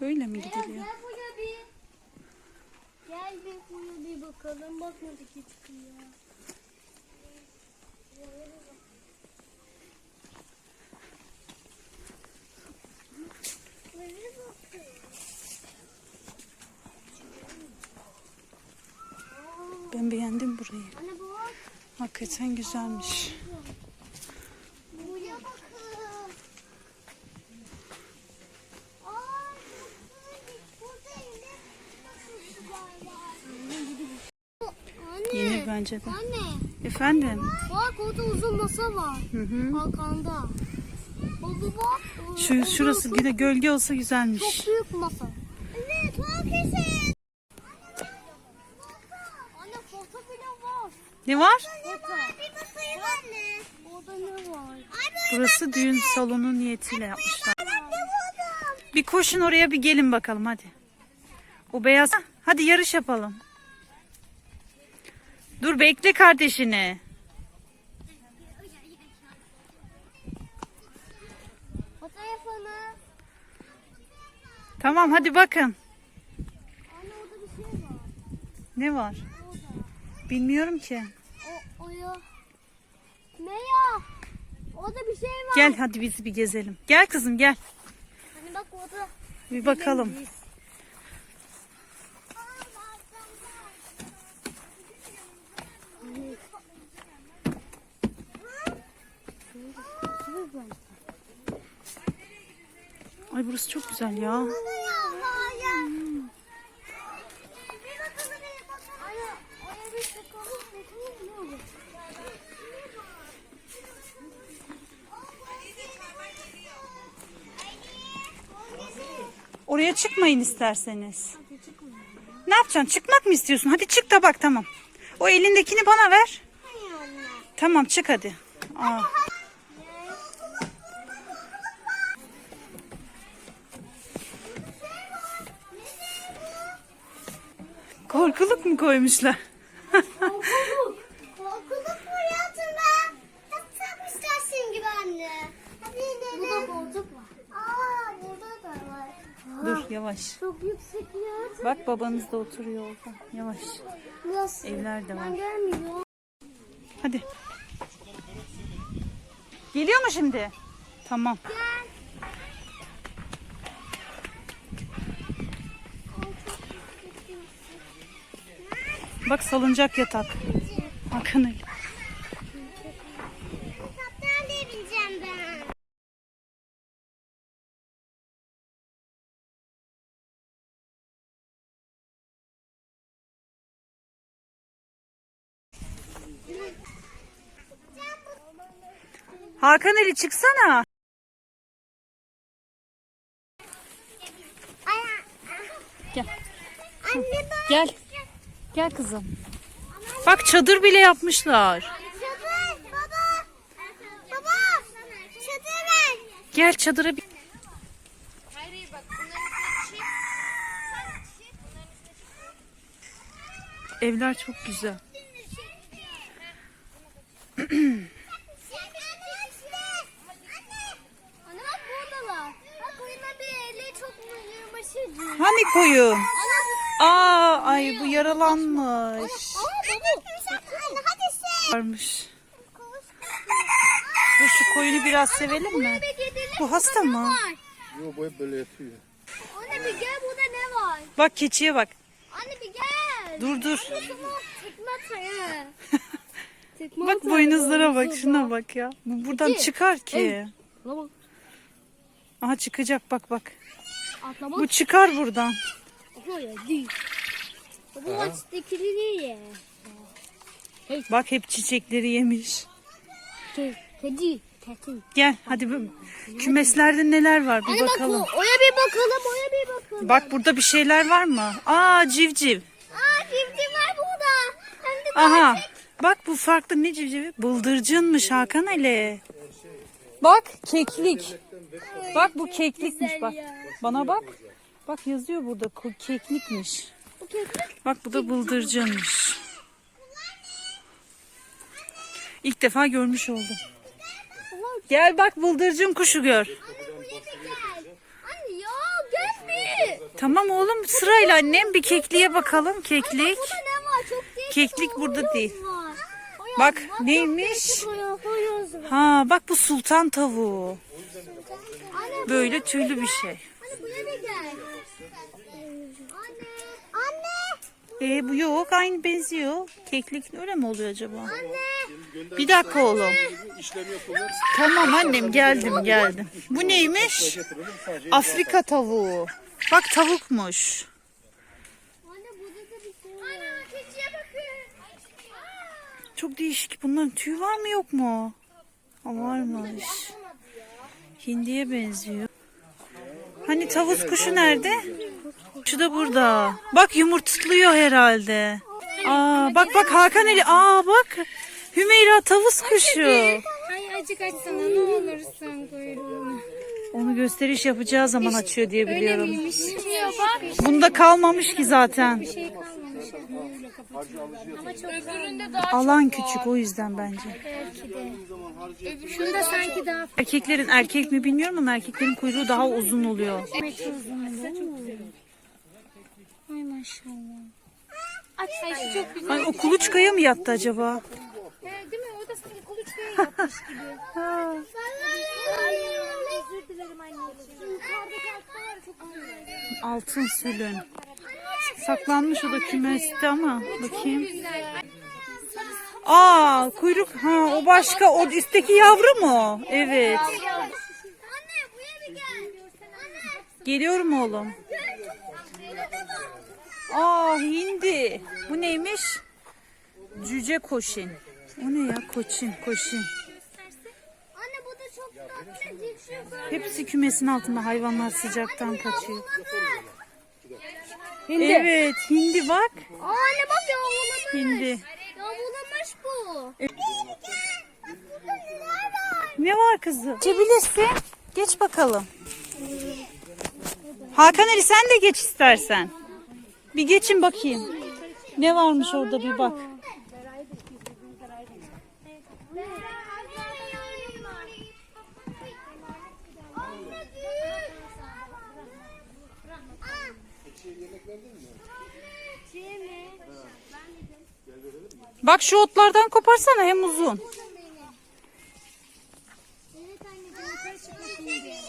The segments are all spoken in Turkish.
Böyle mi gidiliyor? Gel buraya bir. Gel bir buraya bir bakalım. Bak ne ki çıkıyor. Buraya bakın. Ben beğendim burayı. Anne bu bak. Hakikaten güzelmiş. Yenir bence de. Anne. Efendim? Bak orada uzun masa var. Hı hı. Arkanda. Baba. Şu, şurası yine gölge olsa güzelmiş. Çok büyük masa. Evet bak kesin. Anne foto bile var. Ne var? Burası düğün salonu niyetiyle yapmışlar. Bir koşun oraya bir gelin bakalım hadi. O beyaz. Hadi yarış yapalım. Dur bekle kardeşini. Tamam hadi bakın. Ne var? Bilmiyorum ki. O, o ya. Ne ya? Orada bir şey var. Gel hadi biz bir gezelim. Gel kızım gel. Hani bak orada. Bir bakalım. Ay burası çok güzel ya. Oraya çıkmayın isterseniz. Ne yapacaksın? Çıkmak mı istiyorsun? Hadi çık da bak tamam. O elindekini bana ver. Tamam çık hadi. Aa. Korkuluk mu koymuşlar? Korkuluk. Korkuluk hayatında. Çok istersin gibi anne. Hadi inelim. Burada koltuk var. Aa burada da var. Dur yavaş. Çok yüksek ya. Bak babanız da oturuyor orada. Yavaş. Nasıl? Evler de var. Ben gelmiyorum. Hadi. Geliyor mu şimdi? Tamam. Bak salıncak yatak. Bakın öyle. Kaptan diye bineceğim ben. Hakan Ali çıksana. Gel. Anne. Gel. Gel kızım. Bak çadır bile yapmışlar. Çadır baba. Baba. Çadır ver. Gel çadıra bir... Evler çok güzel. Anne bak buradalar. Bak oyuna bir eli çok yırmaşır. Hani koyun? Aa, ay bu yaralanmış. Aa baba. Anne hadi sen. Varmış. Dur şu koyunu biraz sevelim mi? Bu hasta mı? Yok bu hep böyle yatıyor. Anne bir gel burada ne var? Bak keçiye bak. Anne bir gel. Dur dur. Tekme Bak boynuzlara bak şuna bak ya. Bu buradan çıkar ki. Aha çıkacak bak bak. Atlamak. Bu çıkar buradan. Değil. Bu maçtakini niye? Bak hep çiçekleri yemiş. Ke kedi. Kedi. Gel hadi bu kümeslerde neler var bir bak bakalım. o, oya bir bakalım, oya bir bakalım. Bak burada bir şeyler var mı? Aa civciv. Aa civciv var burada. Hem de Aha. Bak bu farklı ne civcivi? Bıldırcınmış Hakan Ali. Bak keklik. Bak bu keklikmiş bak. Bana bak. Bak yazıyor burada keklikmiş. Bu keklik. Bak bu da bıldırcınmış. İlk defa görmüş oldum. Gel bak bıldırcın kuşu gör. Anne buraya gel. Anne ya gel bir. Tamam oğlum sırayla annem bir kekliğe bakalım. Keklik. Burada ne var? Çok değişik. Keklik burada değil. Bak, neymiş? Ha bak bu sultan tavuğu. Böyle tüylü bir şey. Anne buraya bir gel. Anne. Anne. E bu yok aynı benziyor. Keklik öyle mi oluyor acaba? Anne. Bir dakika oğlum. Tamam annem geldim geldim. Bu neymiş? Afrika tavuğu. Bak tavukmuş. Şey. Çok değişik. Bunların tüyü var mı yok mu? Ha, varmış. Hindiye benziyor. Hani tavus kuşu nerede? Şu da burada. Bak yumurtluyor herhalde. Aa bak bak Hakan Ali. Aa bak. Hümeyra tavus kuşu. Ay acık açsana ne olursun kuyruğunu. Onu gösteriş yapacağı zaman açıyor diye biliyorum. Bunda kalmamış ki zaten. Şey kalmamış. Ama çok öbüründe daha Alan küçük o yüzden bence. belki de. Şunda sanki daha Erkeklerin erkek mi bilmiyorum ama erkeklerin kuyruğu daha uzun oluyor. metre. Ay maşallah. Ay şu çok güzel. Ay o kuluçkaya mı yattı acaba? He, değil mi? O da sanki kuluçkaya yapmış gibi. Özür dilerim anneciğim. Yukarıdaki atlar çok güzel. Altın sülün. Saklanmış o da kümeste ama bakayım. Aa kuyruk ha o başka o üstteki yavru mu? Evet. Geliyorum oğlum. Aa hindi. Bu neymiş? Cüce koşin. O ne ya koçin koşin. Hepsi kümesin altında hayvanlar sıcaktan kaçıyor. Hindi. Evet hindi bak. Aa, anne bak yavrulamış. Hindi. Yavrulamış bu. Ne var kızım? Geçebilirsin. Geç bakalım. Hakan Ali sen de geç istersen. Bir geçin bakayım. Ne varmış orada bir bak. Bak şu otlardan koparsana hem uzun. Evet anneciğim yukarı çıkmasın diye.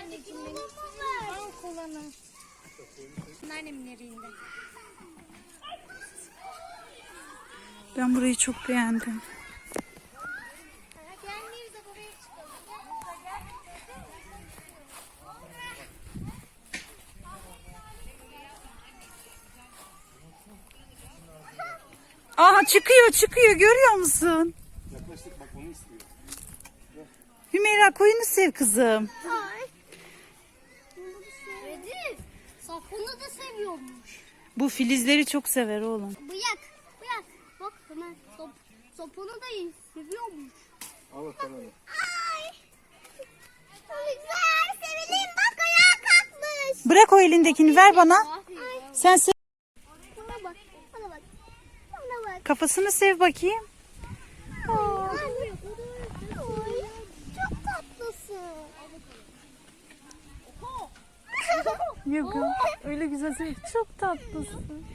Anneciğim benim. Al kolanı. Anneannemin elinde. Ben burayı çok beğendim. Aha çıkıyor çıkıyor görüyor musun? Yaklaştık bak onu istiyor. Hümeyra koyunu sev kızım. Ay. Sapını da seviyormuş. Bu filizleri çok sever oğlum. Bıyak. Bıyak. Bak hemen sop, sopunu da iyi seviyormuş. Al bakalım. Ay. Güzel sevelim. Bak ayağa kalkmış. Bırak o elindekini ver bana. Ay. Sen sev. Bana bak. Bana bak. Bana bak. Kafasını sev bakayım. Aa. Çok tatlısın. Yok öyle güzel sev. Çok tatlısın.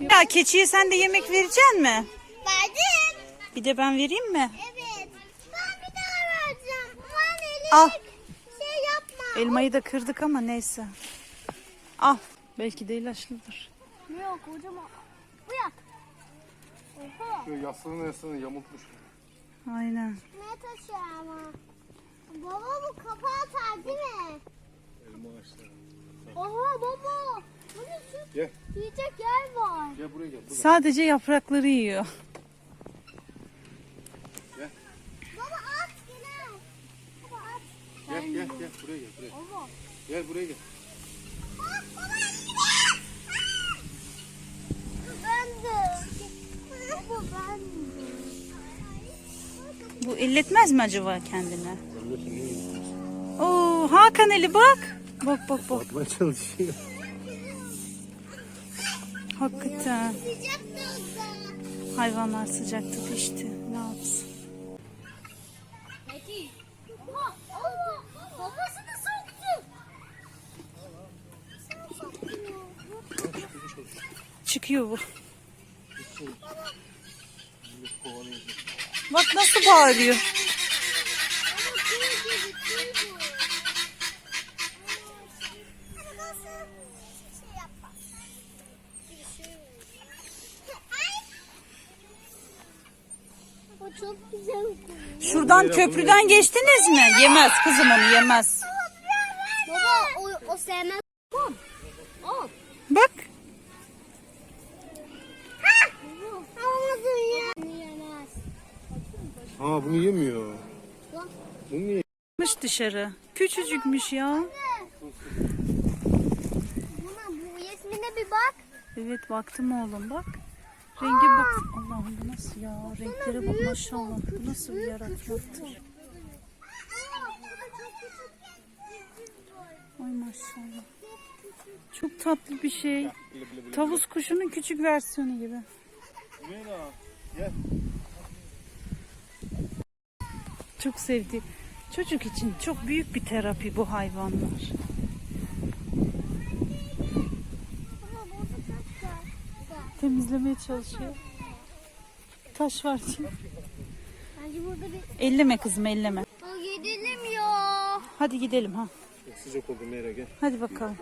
Ya keçiye sen de yemek vereceksin mi? Verdim. Bir de ben vereyim mi? Evet. Ben bir daha vereceğim. Aman elini Al. şey yapma. Elmayı da kırdık ama neyse. Al. Belki de ilaçlıdır. Yok hocam. Bırak. Oha. Şöyle yaslanı yaslanı yamultmuş. Aynen. Ne taşı ama? Baba bu kapağı atar değil mi? Elma ağaçları. Oha baba. Bu ne süt Gel. yiyecek yer var. Gel buraya gel. Burada. Sadece yaprakları yiyor. Baba at gel. Baba at. Gel gel gel. Buraya gel. Buraya. Baba. Gel buraya gel. Bak baba. Ben de. Baba ben de. Bu elletmez mi acaba kendine? Oo, Hakan Ali bak. Bak bak bak. Atma çalışıyor. Hakikaten. Hayvanlar sıcakta pişti. Ne yapsın? Çıkıyor bu. Bak nasıl bağırıyor. Şey şey. Şuradan köprüden geçtiniz mi? Yemez kızım onu yemez. Baba o, o sevmez. Bak. Almadın ya. Yemez. Ha bunu yemiyor. Bunu niye? Dışarı. Küçücükmüş ya. Buna bu Yasmin'e bir bak. Evet baktım oğlum bak. Renge bak. Allah'ım bu nasıl ya? Renklere bak maşallah. Bu nasıl bir yaratmaktır? Ay maşallah. Çok tatlı bir şey. Tavus kuşunun küçük versiyonu gibi. Gel. Çok sevdi. Çocuk için çok büyük bir terapi bu hayvanlar. Temizlemeye çalışıyor. Taş var çünkü. Bence burada bir... Elleme kızım elleme. Gidelim ya. Hadi gidelim ha. Sıcak oldu Mera gel. Hadi bakalım.